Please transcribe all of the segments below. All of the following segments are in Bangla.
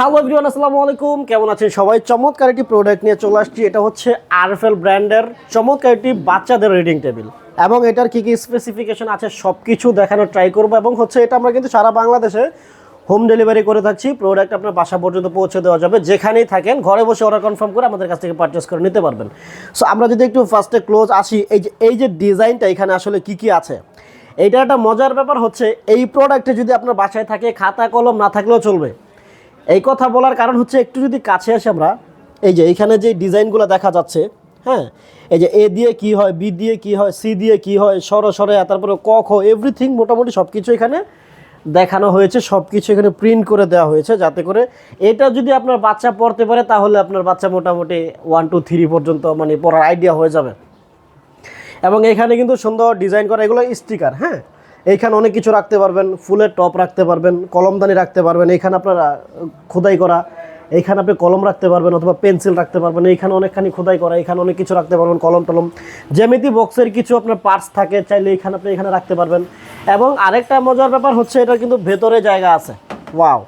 হ্যালো এভরিওয়ান আসসালামু আলাইকুম। কেমন আছেন সবাই? চমৎকার একটি প্রোডাক্ট নিয়ে চলে আসছি। এটা হচ্ছে আরফেল ব্র্যান্ডের চমৎকার একটি বাচ্চাদের রিডিং টেবিল এবং এটার কি কি স্পেসিফিকেশন আছে সব কিছু দেখানোর ট্রাই করব। এবং হচ্ছে এটা আমরা কিন্তু সারা বাংলাদেশে হোম ডেলিভারি করে থাকছি। প্রোডাক্ট আপনার বাসা পর্যন্ত পৌঁছে দেওয়া যাবে। যেখানেই থাকেন, ঘরে বসে অর্ডার কনফার্ম করে আমাদের কাছ থেকে পারচেস করে নিতে পারবেন। সো আমরা যদি একটু ফার্স্টে ক্লোজ আসি, এই যে এই যে ডিজাইনটা এখানে আসলে কি কি আছে? এইটা একটা মজার ব্যাপার হচ্ছে, এই প্রোডাক্টে যদি আপনার বাসায় থাকে, খাতা, কলম না থাকলেও চলবে। এই কথা বলার কারণ হচ্ছে একটু যদি কাছে আসি আমরা, এই যে এইখানে যে ডিজাইনগুলো দেখা যাচ্ছে হ্যাঁ এই যে এ দিয়ে কি হয়, বি দিয়ে কি হয়, সি দিয়ে কি হয় সর সরে তারপরে ক, খ এভরিথিং মোটামুটি সব কিছু এখানে দেখানো হয়েছে সব কিছু এখানে প্রিন্ট করে দেওয়া হয়েছে যাতে করে এটা যদি আপনার বাচ্চা পড়তে পারে তাহলে আপনার বাচ্চা মোটামুটি ওয়ান টু থ্রি পর্যন্ত মানে পড়ার আইডিয়া হয়ে যাবে। এবং এখানে কিন্তু সুন্দর ডিজাইন করা, এগুলো স্টিকার হ্যাঁ এইখানে অনেক কিছু রাখতে পারবেন, ফুলের টপ রাখতে পারবেন, কলমদানি রাখতে পারবেন, এইখানে আপনারা খোদাই করা, এইখানে আপনি কলম রাখতে পারবেন অথবা পেন্সিল রাখতে পারবেন, এইখানে অনেকখানি খোদাই করা এখানে অনেক কিছু রাখতে পারবেন, কলম টলম, জ্যামিতি বক্সের কিছু আপনার পার্টস থাকে, চাইলে এখানে আপনি এখানে রাখতে পারবেন। এবং আরেকটা মজার ব্যাপার হচ্ছে, এটা কিন্তু ভেতরে জায়গা আছে। ওয়াও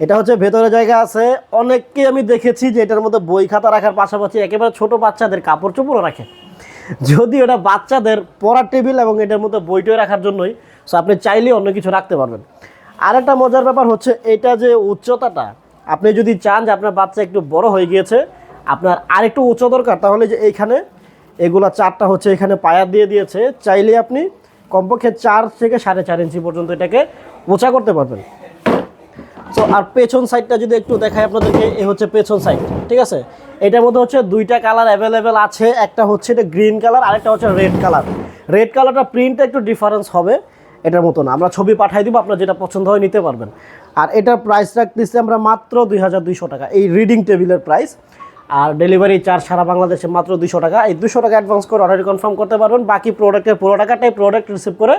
এটা হচ্ছে ভেতরে জায়গা আছে। অনেককে আমি দেখেছি যে এটার মধ্যে বই খাতা রাখার পাশাপাশি একেবারে ছোট বাচ্চাদের কাপড় চোপড়ও রাখে। যদি ওটা বাচ্চাদের পড়ার টেবিল এবং এটার মধ্যে বইটই রাখার জন্যই সো আপনি চাইলে অন্য কিছু রাখতে পারবেন। আর একটা মজার ব্যাপার হচ্ছে, এটা যে উচ্চতাটা, আপনি যদি চান যে আপনার বাচ্চা একটু বড় হয়ে গিয়েছে, আপনার আরেকটু উচ্চ দরকার, তাহলে যে এইখানে এগুলা চারটা হচ্ছে এখানে পায়া দিয়ে দিয়েছে চাইলে আপনি কমপক্ষে চার থেকে সাড়ে চার ইঞ্চি পর্যন্ত এটাকে উঁচা করতে পারবেন। সো আর পেছন সাইডটা যদি একটু দেখায় আপনাদেরকে, এ হচ্ছে পেছন সাইড ঠিক আছে? এটার মধ্যে হচ্ছে দুইটা কালার অ্যাভেলেবেল আছে। একটা হচ্ছে এটা গ্রিন কালার আরেকটা হচ্ছে রেড কালার রেড কালারটা প্রিন্টটা একটু ডিফারেন্স হবে এটার মতো না। আমরা ছবি পাঠাই দিব, আপনার যেটা পছন্দ হয় নিতে পারবেন। আর এটার প্রাইস রাখতেছি আমরা মাত্র দুই হাজার দুইশো টাকা। এই রিডিং টেবিলের প্রাইস আর ডেলিভারি চার্জ সারা বাংলাদেশে মাত্র দুশো টাকা। এই দুশো টাকা অ্যাডভান্স করে অর্ডার কনফার্ম করতে পারবেন। বাকি প্রোডাক্টের পুরো টাকাটাই প্রোডাক্ট রিসিভ করে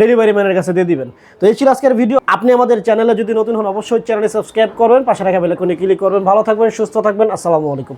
ডেলিভারি ম্যানের কাছে দিয়ে দিবেন। তো এই ছিল আজকের ভিডিও। আপনি আমাদের চ্যানেলে যদি নতুন হন, অবশ্যই চ্যানেলে সাবস্ক্রাইব করবেন, পাশে রাখা বেলাকনে ক্লিক করবেন। ভালো থাকবেন, সুস্থ থাকবেন। আসসালামু আলাইকুম।